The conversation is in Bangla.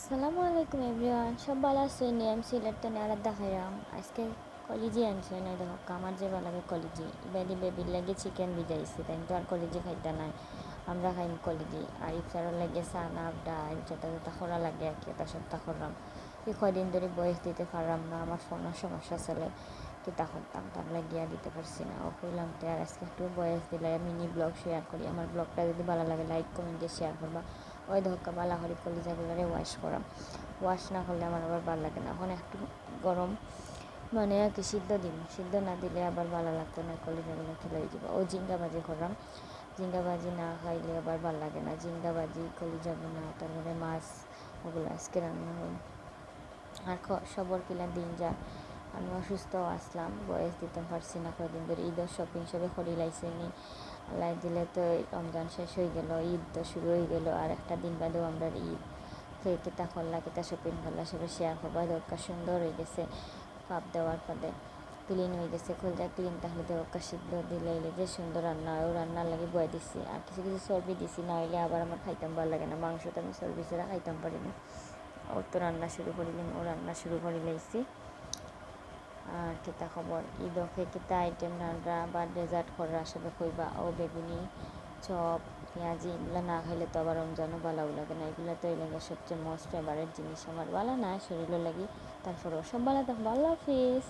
আসসালামু আলাইকুম এভরিওয়ান, সব ভালো আছেন? আমি সিলেটটা নেড়া দেখাইলাম। আজকে কলিজি আনছে না দেখো আমার যে ভালো লাগে কলিজি বেদি বেবির লাগে চিকেন ভিজাইছি, তাই তো আর কলিজি খাইতে নাই। আমরা খাইম কলিজি আর ইফতারের লাগে সানাব ডাল যেটা যেটা খরা লাগে আর কি এটা সপ্তাহ করলাম এই কয়দিন ধরে বয়স দিতে পারলাম না, আমার ফোনের সমস্যা চলে। কিতা করতাম, তার লাগিয়া দিতে পারছি না। ও কইলাম তো আর আজকে একটু বয়স দিলে, মিনি ব্লগ শেয়ার করি। আমার ব্লগটা যদি ভালো লাগে লাইক কমেন্টে শেয়ার করবা। ওই ধক্কা বালা হরি কলিজাগুলোরে ওয়াশ করাম। ওয়াশ না করলে আমার আবার ভালো লাগে না। এখন একটু গরম মানে কি সিদ্ধ দিন। সিদ্ধ না দিলে আবার ভালো লাগতো না কলি কলিজাগুলো খেলে যাব ও জিঙ্গা ভাজি করলাম জিঙ্গা ভাজি না খাইলে আবার ভালো লাগে না। জিঙ্গা ভাজি, কলিজা না তারপরে মাছ, ওগুলো আজকে রান্না হয় আর সবর কিলা দিন যা। আমি অসুস্থ, আসলাম, বয়স দিতে পারছি না কদিন ধরে। ঈদের শপিং সবে করি লাইসেনি লাই দিলে তো রমজান শেষ হয়ে গেল, ঈদ তো শুরু হয়ে গেল, আর একটা দিন বাদেও আমরা ঈদ কে কেতা করলা কেতা শপিং করলা সবে শেয়ার করবা দরকার, সুন্দর হয়ে গেছে পাপ দেওয়ার পদে ক্লিন হয়ে গেছে খুলতে ক্লিন তাহলে দরকার সিদ্ধ দিলে যে সুন্দর রান্না হয় ও রান্নার লাগে বয়ে দিছি, আর কিছু কিছু চর্বি দিছি, না হইলে আবার আমার খাইতাম ভালো লাগে না, মাংস তো আমি চর্বি ছাড়া খাইতাম পারি না। ওর তো রান্না শুরু করিলাম ও রান্না শুরু করে লাইছি। কিতা খবর ঈদকে কিতা আইটেম রান্না বা ডেজার্ট করা সবে কইবা ও বেগুনি, চপ, পেঁয়াজি এগুলো না খাইলে তো আবার রমজানও ভালো লাগে না। এগুলো তো এই লাগে সবচেয়ে মোস্ট ফেভারেট জিনিস আমার ভালো না শরীরও লাগে তারপরেও সব ভালো থাকব আল্লাহ হাফিজ।